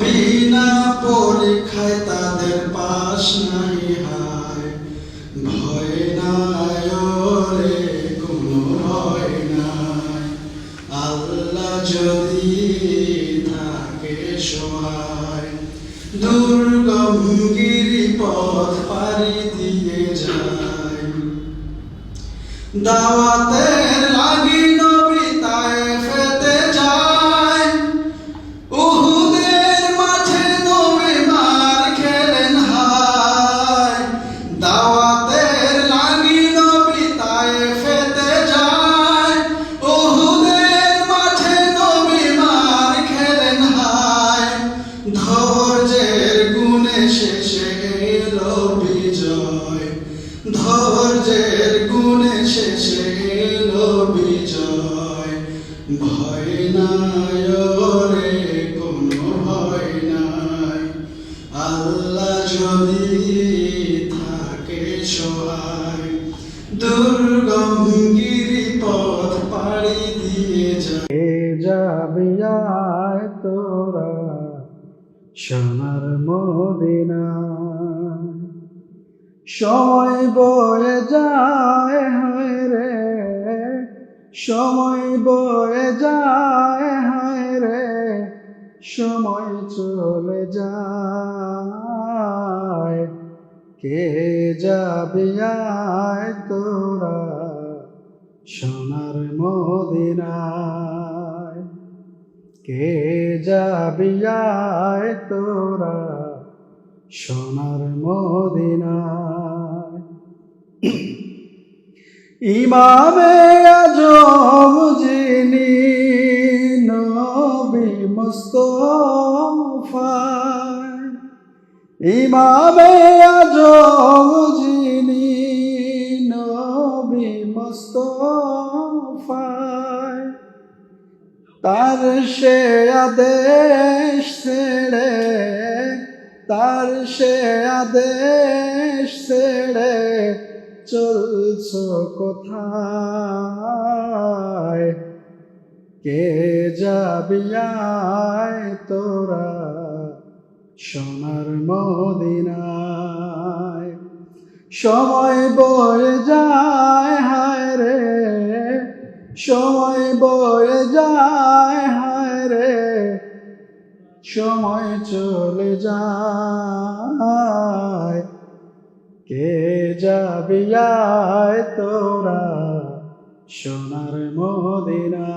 বিনা পরীক্ষায় তাদের পাশ নাই যদি সহায় দুর্গম গিরি পথ পারি দিয়ে যায়। দাওয়াতের লাগি নবী তায়েফেতে যায়। উহুদের মাঠে নবী মার খেলেন হায়। দাওয়াতের লাগি নবী তায়েফেতে যায়। উহুদের মাঠে নবী মার খেলেন হায়। ধৈর্যের গুণে শেষে বিজয় ভয় ভয় নাই। আল্লাহ যদি থাকে সহায় দুর্গম গিরিপথ পাড়ি দিয়ে যাবে তোরা সোনার মদিনা সময় বয়ে যায় সময় বয়ে যায়, হায় রে, সময় চলে যায়। কে যাবে আয় তোরা সোনার মদিনায়? কে যাবি আয় তোরা সোনার মদিনায়? ইমামে আজম যিনি নবী মুস্তফায় ইমামে আজম যিনি নবী মুস্তফায় তার সে আদেশ ছেড়ে, তার সে আদেশ ছেড়ে চলছ কোথায়? কে যাবি আয় তোরা সোনার মদিনায়? সময় বয়ে যায়, হায় রে। সময় বয়ে যায়, হায় রে। সময় চলে যায়। কে যাবিয়ায় তোরা সোনার মদিনা?